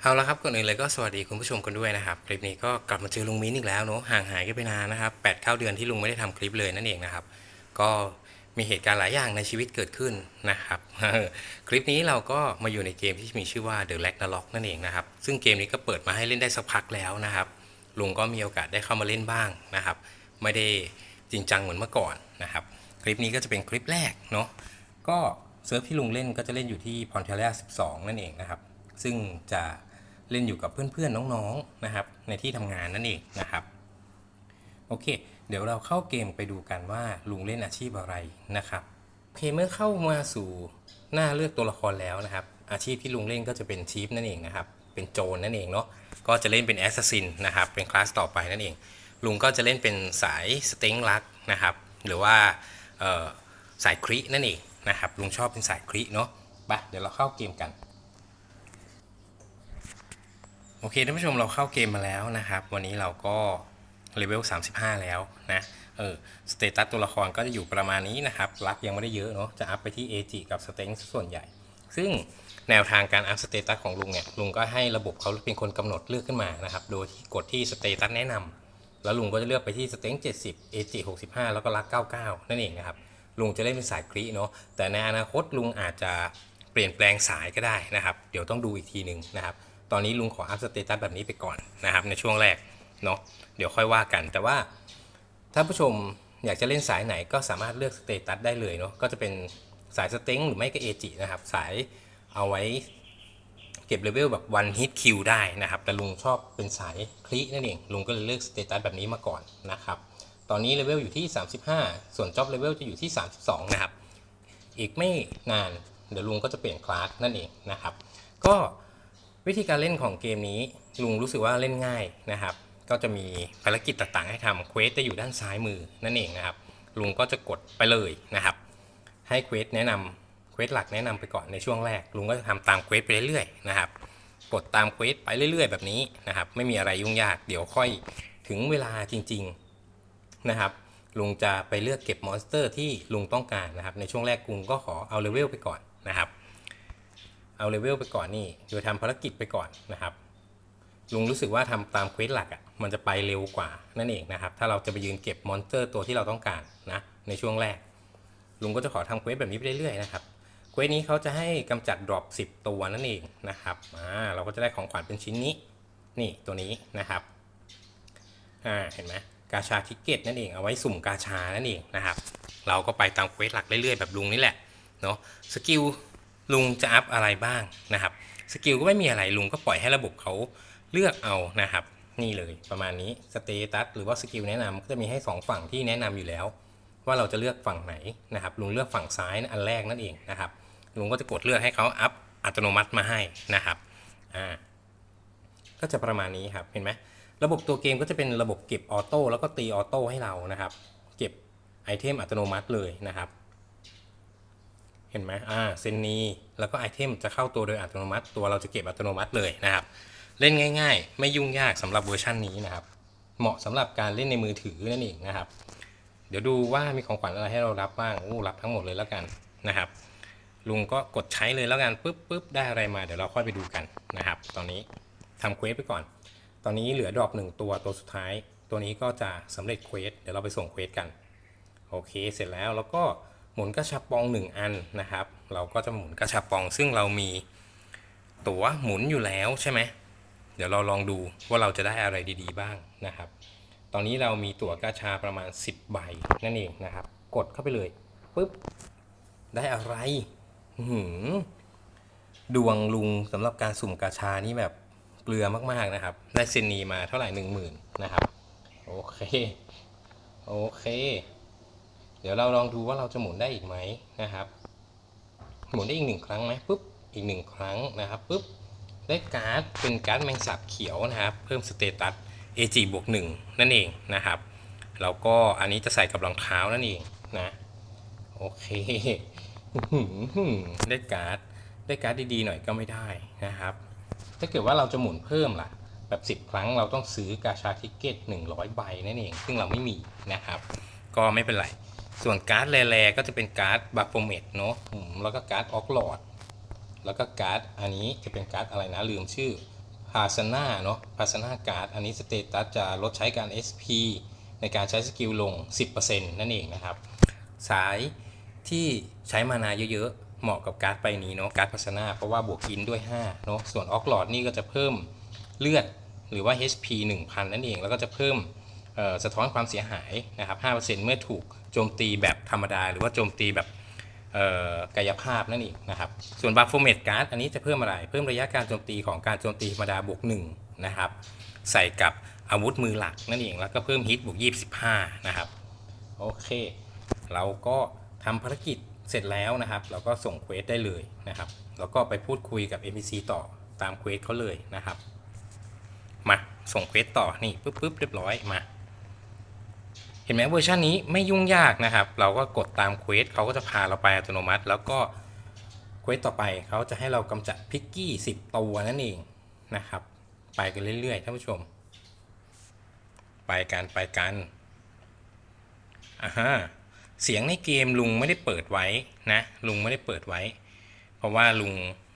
เอาละครับก่อนอื่นเลยก็สวัสดีคุณผู้ชมกันด้วยนะครับคลิปนี้ก็กลับมาเจอลุงมิ้นอีกแล้วเนาะห่างหายกันไปนานนะครับ8ปดเข้าเดือนที่ลุงไม่ได้ทำคลิปเลยนั่นเองนะครับ ก็มีเหตุการณ์หลายอย่างในชีวิตเกิดขึ้นนะครับคลิปนี้เราก็มาอยู่ในเกมที่มีชื่อว่า The Ragnarok นั่นเองนะครับซึ่งเกมนี้ก็เปิดมาให้เล่นได้สักพักแล้วนะครับลุงก็มีโอกาสได้เข้ามาเล่นบ้างนะครับ ไม่ได้จริงจังเหมือนเมื่อก่อนนะครับ คลิปนี้ก็จะเป็นคลิปแรกเนาะก็เซิร์ฟที่ลุงเล่นก็จะเล่นอยู่ที่พอนเทเลีย12 นั่นเองนะครับซึ่งจะ เล่นอยู่กับเพื่อนๆน้องๆนะครับในที่ทำงานนั่นเองนะครับโอเค เดี๋ยวเราเข้าเกมไปดูกันว่าลุงเล่นอาชีพอะไรนะครับโอเคเมื่อเข้ามาสู่หน้าเลือกตัวละครแล้วนะครับ อาชีพที่ลุงเล่นก็จะเป็นชีฟนั่นเองนะครับเป็นโจรนั่นเองเนาะก็จะเล่นเป็นแอสซัสซินนะครับเป็นคลาสต่อไปนั่นเอง ลุงก็จะเล่นเป็นสายสเต็งลักนะครับหรือว่าสายครินั่นเองนะครับลุงชอบเป็นสายคริเนาะไปเดี๋ยวเราเข้าเกมกัน โอเคท่านผู้ชมเราเข้าเกมมาแล้วนะครับ วันนี้เราก็เลเวล 35 แล้วนะเออสเตตัสตัวละครก็จะอยู่ประมาณนี้นะครับรักยังไม่ได้เยอะเนาะจะอัพไปที่ AG กับสเต็งส่วนใหญ่ ซึ่งแนวทางการอัพสเตตัสของลุงเนี่ยลุงก็ให้ระบบเขาเป็นคนกำหนดเลือกขึ้นมานะครับ โดยที่กดที่สเตตัสแนะนำแล้วลุงก็จะเลือกไปที่สเต็ง70 AG 65 แล้วก็รัก 99 นั่นเองนะครับลุงจะเล่นเป็นสายครีเนาะแต่ในอนาคตลุงอาจจะเปลี่ยนแปลงสายก็ได้นะครับ เดี๋ยวต้องดูอีกทีหนึ่งนะครับ ตอนนี้ลุงขออัพสเตตัสแบบนี้ไปก่อนนะครับในช่วงแรกเนาะเดี๋ยวค่อยว่ากัน แต่ว่าถ้าผู้ชมอยากจะเล่นสายไหนก็สามารถเลือกสเตตัสได้เลยเนาะก็จะเป็นสายสเต็งหรือไม่ก็เอจินะครับ สายเอาไว้เก็บเลเวลแบบวันฮิตคิวได้นะครับ แต่ลุงชอบเป็นสายคลินั่นเองลุงก็เลยเลือกสเตตัสแบบนี้มาก่อนนะครับ ตอนนี้เลเวลอยู่ที่ 35 ส่วนจ็อบเลเวลจะอยู่ที่ 32 นะครับ อีกไม่นานเดี๋ยวลุงก็จะเปลี่ยนคลาสนั่นเองนะครับ ก็ วิธีการเล่นของเกมนี้ลุงรู้สึกว่าเล่นง่ายนะครับ ก็จะมีภารกิจต่างๆให้ทำเควสจะอยู่ด้านซ้ายมือนั่นเองนะครับ ลุงก็จะกดไปเลยนะครับ ให้เควสแนะนำเควสหลักแนะนำไปก่อนในช่วงแรก ลุงก็จะทำตามเควสไปเรื่อยๆนะครับกดตามเควสไปเรื่อย ๆ แบบนี้นะครับ ไม่มีอะไรยุ่งยากเดี๋ยวค่อยถึงเวลาจริง ๆนะครับลุงจะไปเลือกเก็บมอนสเตอร์ที่ลุงต้องการนะครับ ในช่วงแรกลุงก็ขอเอาเลเวลไปก่อนนะครับ เอาเลเวลไปก่อนนี่โดยทำภารกิจไปก่อนนะครับ ลุงรู้สึกว่าทำตามเควสหลักอะ่ะมันจะไปเร็วกว่านั่นเองนะครับ ถ้าเราจะไปยืนเก็บมอนสเตอร์ตัวที่เราต้องการนะในช่วงแรก ลุงก็จะขอทำเควสแบบนี้ไปเรื่อยๆนะครับเควสนี้เขาจะให้กำจัดดรอป10 ตัวนั่นเองนะครับอ่าเราก็จะได้ของขวัญเป็นชิ้นนี้ นี่ตัวนี้นะครับอ่าเห็นไหมกาชาทิกเก็ตนั่นเองเอาไว้สุ่มกาชานั่นเองนะครับ เราก็ไปตามเควสหลักเรื่อยๆแบบลุงนี่แหละเนาะสกิล ลุงจะอัพอะไรบ้างนะครับสกิลก็ไม่มีอะไรลุงก็ปล่อยให้ระบบเขาเลือกเอานะครับ นี่เลยประมาณนี้สเตตัสหรือว่าสกิลแนะนำก็จะมีให้ 2 ฝั่งที่แนะนำอยู่แล้ว ว่าเราจะเลือกฝั่งไหนนะครับ ลุงเลือกฝั่งซ้ายอันแรกนั่นเองนะครับ ลุงก็จะกดเลือกให้เขาอัพอัตโนมัติมาให้นะครับอ่าก็จะประมาณนี้ครับเห็นไหมระบบตัวเกมก็จะเป็นระบบเก็บออโต้แล้วก็ตีออโต้ให้เรานะครับ เก็บไอเทมอัตโนมัติเลยนะครับ ห็นไหมอ่าเซนนีแล้วก็ไอเทมจะเข้าตัวโดยอัตโนมัติ ตัวเราจะเก็บอัตโนมัติเลยนะครับ เล่นง่าย ๆ ไม่ยุ่งยากสำหรับเวอร์ชันนี้นะครับ เหมาะสำหรับการเล่นในมือถือนั่นเองนะครับ เดี๋ยวดูว่ามีของขวัญอะไรให้เรารับบ้างอู้รับทั้งหมดเลยแล้วกันนะครับ ลุงก็กดใช้เลยแล้วกันปุ๊บปุ๊บได้อะไรมาเดี๋ยวเราค่อยไปดูกันนะครับ ตอนนี้ทำเควสไปก่อน ตอนนี้เหลือดอปหนึ่งตัวตัวสุดท้าย ตัวนี้ก็จะสำเร็จเควสเดี๋ยวเราไปส่งเควสกันโอเค เสร็จแล้วแล้วก็ หมุนกระชับปองหนึ่งอันนะครับ เราก็จะหมุนกระชับปอง ซึ่งเรามีตั๋วหมุนอยู่แล้วใช่ไหมเดี๋ยวเราลองดูว่าเราจะได้อะไรดีๆบ้างนะครับ ตอนนี้เรามีตั๋วกาชาประมาณ 10 ใบนั่นเองนะครับ กดเข้าไปเลยปุ๊บได้อะไรหือดวงลุงสำหรับการสุ่มกาชานี่แบบเกลือมากๆนะครับ ได้เซนีมาเท่าไหร่หนึ่งหมื่นนะครับ โอเค โอเค ดี๋ยวเราลองดูว่าเราจะหมุนได้อีกไหมนะครับ หมุนได้อีกหนึ่งครั้งไหมปุ๊บอีกหนึ่งครั้งนะครับปุ๊บได้การ์ดเป็นการ์ดแมงสาบเขียวนะครับ เพิ่มสเตตัส AG บวกหนึ่งนั่นเองนะครับแล้วก็อันนี้จะใส่กับรองเท้านั่นเองนะโอเคได้การ์ดได้การ์ดดีๆหน่อยก็ไม่ได้นะครับ ถ้าเกิดว่าเราจะหมุนเพิ่มล่ะ แบบ 10 ครั้งเราต้องซื้อกาชาทิกเก็ต100 ใบนั่นเอง ซึ่งเราไม่มีนะครับ ก็ไม่เป็นไร ส่วนการ์ดแร่ๆก็จะเป็นการ์ดบัฟโฟเมตเนาะแล้วก็การ์ดออกหลอด แล้วก็การ์ดอันนี้จะเป็นการ์ดอะไรนะลืมชื่อพาสนาเนาะพาสนาการ์ดอันนี้สเตตัสจะลดใช้การ SP ในการใช้สกิลลง 10%นั่นเองนะครับ สายที่ใช้มานาเยอะๆ เหมาะกับการ์ดใบนี้เนาะการ์ดพัฒนาเพราะว่าบวกอินด้วย5เนาะส่วนออกหลอดนี่ก็จะเพิ่มเลือดหรือว่า HP 1000 นั่นเอง แล้วก็จะเพิ่ม สะท้อนความเสียหายนะครับ5%เมื่อถูกโจมตีแบบธรรมดา หรือว่าโจมตีแบบกายภาพนั่นเองนะครับ ส่วนบา p โฟเมตการ์ดอันนี้จะเพิ่มอะไร เพิ่มระยะการโจมตีของการโจมตีธรรมดาบวก1นะครับ ใส่กับอาวุธมือหลักนั่นเอง แล้วก็เพิ่มฮิตบวก25นะครับ โอเค เราก็ทำภารกิจเสร็จแล้วนะครับ เราก็ส่งเควสได้เลยนะครับ แล้วก็ไปพูดคุยกับ NPC ต่อตามเควสเขาเลยนะครับ มาส่งเควสต่อนี่ปุ๊บปุ๊บเรียบร้อยมา เห็นไหมเวอร์ชันนี้ไม่ยุ่งยากนะครับ เราก็กดตามเควสเขาก็จะพาเราไปอัตโนมัติ แล้วก็เควสต่อไปเขาจะให้เรากำจัดพิกกี้ 10 ตัวนั่นเองนะครับ ไปกันเรื่อยๆท่านผู้ชม ไปกันไปกันอ่าฮะเสียงในเกมลุงไม่ได้เปิดไว้นะลุงไม่ได้เปิดไว้ เพราะว่าลุง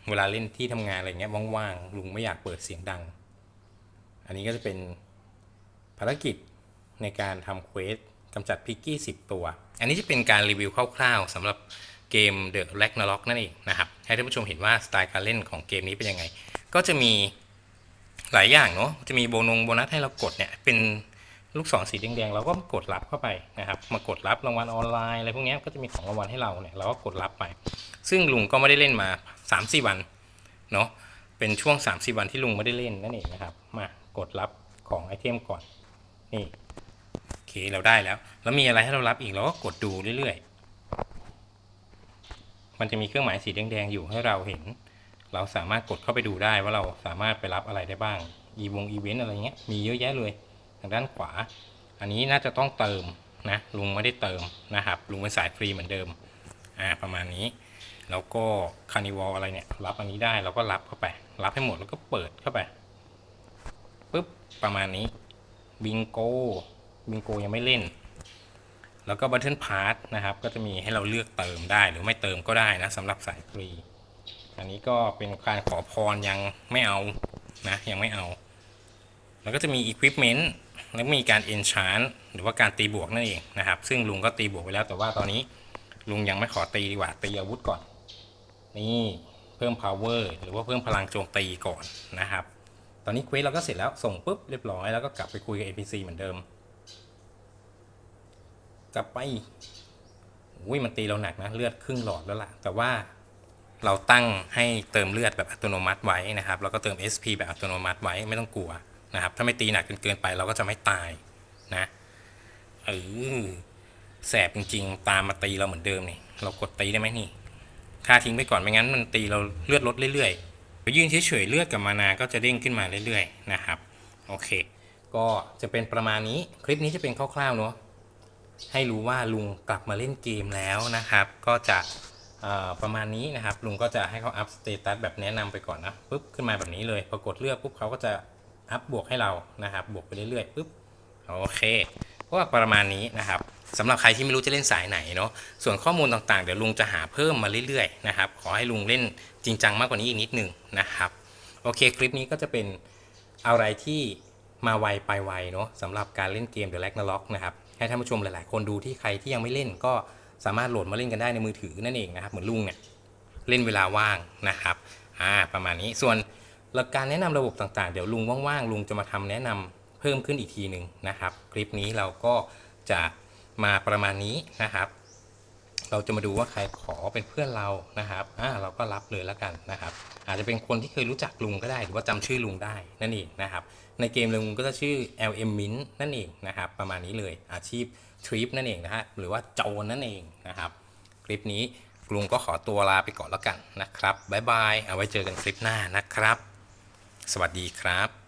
เวลาเล่นที่ทำงานอะไรเงี้ยว่างๆลุงไม่อยากเปิดเสียงดัง อันนี้ก็จะเป็นภารกิจ ในการทำเควสกำจัดพิกกี้ 10 ตัว อันนี้จะเป็นการรีวิวคร่าวๆสำหรับเกม The Ragnarok นั่นเองนะครับ ให้ท่านผู้ชมเห็นว่าสไตล์การเล่นของเกมนี้เป็นยังไง ก็จะมีหลายอย่างเนาะ จะมีโบนงโบนัสให้เรากดเนี่ย เป็นลูกศรสีแดงๆ เราก็กดรับเข้าไปนะครับ มากดรับรางวัลออนไลน์อะไรพวกนี้ก็จะมีของรางวัลให้เราเนี่ย เราก็กดรับไป ซึ่งลุงก็ไม่ได้เล่นมา 3-4 วันเนาะ เป็นช่วง 3-4 วันที่ลุงไม่ได้เล่นนั่นเองนะครับ มากดรับของไอเทมก่อน นี่ เคเราได้แล้ว แล้วมีอะไรให้เรารับอีกเราก็กดดูเรื่อยๆ มันจะมีเครื่องหมายสีแดงๆอยู่ให้เราเห็น เราสามารถกดเข้าไปดูได้ว่าเราสามารถไปรับอะไรได้บ้าง อีวงอีเวนต์อะไรเงี้ย มีเยอะแยะเลย ทางด้านขวา อันนี้น่าจะต้องเติมนะ ลุงไม่ได้เติมนะครับ ลุงเป็นสายฟรีเหมือนเดิม อ่า ประมาณนี้ แล้วก็คานิวอลอะไรเนี่ย รับอันนี้ได้เราก็รับเข้าไป รับให้หมดแล้วก็เปิดเข้าไป ปุ๊บ ประมาณนี้ บิงโก บิงโกยังไม่เล่น แล้วก็บัตเทิลพาร์ทนะครับ ก็จะมีให้เราเลือกเติมได้หรือไม่เติมก็ได้นะสำหรับสายฟรี อันนี้ก็เป็นการขอพรยังไม่เอานะยังไม่เอา แล้วก็จะมี Equipment แล้วมีการ Enchant หรือว่าการตีบวกนั่นเองนะครับ ซึ่งลุงก็ตีบวกไปแล้วแต่ว่าตอนนี้ลุงยังไม่ขอตีดีกว่าตีอาวุธก่อน นี่เพิ่ม power หรือว่าเพิ่มพลังโจมตีก่อนนะครับ ตอนนี้เควสเราก็เสร็จแล้วส่งปุ๊บเรียบร้อยแล้วก็กลับไปคุยกับ NPC เหมือนเดิม กลับไปอุ้ยมันตีเราหนักนะเลือดครึ่งหลอดแล้วล่ะ แต่ว่าเราตั้งให้เติมเลือดแบบอัตโนมัติไว้นะครับ แล้วก็เติม SP แบบอัตโนมัติไว้ไม่ต้องกลัวนะครับ ถ้าไม่ตีหนักจนเกินไปเราก็จะไม่ตายนะเออแสบจริงๆ ตามมาตีเราเหมือนเดิมนี่เรากดตีได้ไหมนี่ค่าทิ้งไปก่อนไม่งั้นมันตีเราเลือดลดเรื่อยๆไปยืนเฉยๆเลือดกับมานาก็จะเด้งขึ้นมาเรื่อยๆนะครับ โอเค ก็จะเป็นประมาณนี้คลิปนี้จะเป็นคร่าวๆเนาะ ให้รู้ว่าลุงกลับมาเล่นเกมแล้วนะครับ ก็จะประมาณนี้นะครับ ลุงก็จะให้เขาอัพสเตตัสแบบแนะนำไปก่อนนะปุ๊บขึ้นมาแบบนี้เลยพอกดเลือกปุ๊บเขาก็จะอัพบวกให้เรานะครับ บวกไปเรื่อยๆปุ๊บโอเคก็ประมาณนี้นะครับสำหรับใครที่ไม่รู้จะเล่นสายไหนเนาะส่วนข้อมูลต่างๆ เดี๋ยวลุงจะหาเพิ่มมาเรื่อยๆนะครับขอให้ลุงเล่นจริงจังมากกว่านี้อีกนิดหนึงนะครับโอเคคลิปนี้ก็จะเป็นอะไรที่มาไวไปไวเนาะสำหรับการเล่นเกม The Ragnarok นะครับ ให้ท่านผู้ชมหลาย ๆ คนดูที่ใครที่ยังไม่เล่นก็สามารถโหลดมาเล่นกันได้ในมือถือนั่นเองนะครับเหมือนลุงเนี่ยเล่นเวลาว่างนะครับอ่าประมาณนี้ส่วนหลักการแนะนำระบบต่าง ๆ เดี๋ยวลุงว่าง ๆ ลุงจะมาทำแนะนำเพิ่มขึ้นอีกทีหนึ่งนะครับ คลิปนี้เราก็จะมาประมาณนี้นะครับ เราจะมาดูว่าใครขอเป็นเพื่อนเรานะครับอ่าเราก็รับเลยแล้วกันนะครับ อาจจะเป็นคนที่เคยรู้จักลุงก็ได้ หรือว่าจำชื่อลุงได้นั่นเองนะครับ ในเกมลุงก็จะชื่อ LM Mint นั่นเองนะครับ ประมาณนี้เลยอาชีพทริปนั่นเองนะฮะหรือว่าโจรนั่นเองนะครับ คลิปนี้ลุงก็ขอตัวลาไปก่อนแล้วกันนะครับบ๊ายบาย เอาไว้เจอกันคลิปหน้านะครับ สวัสดีครับ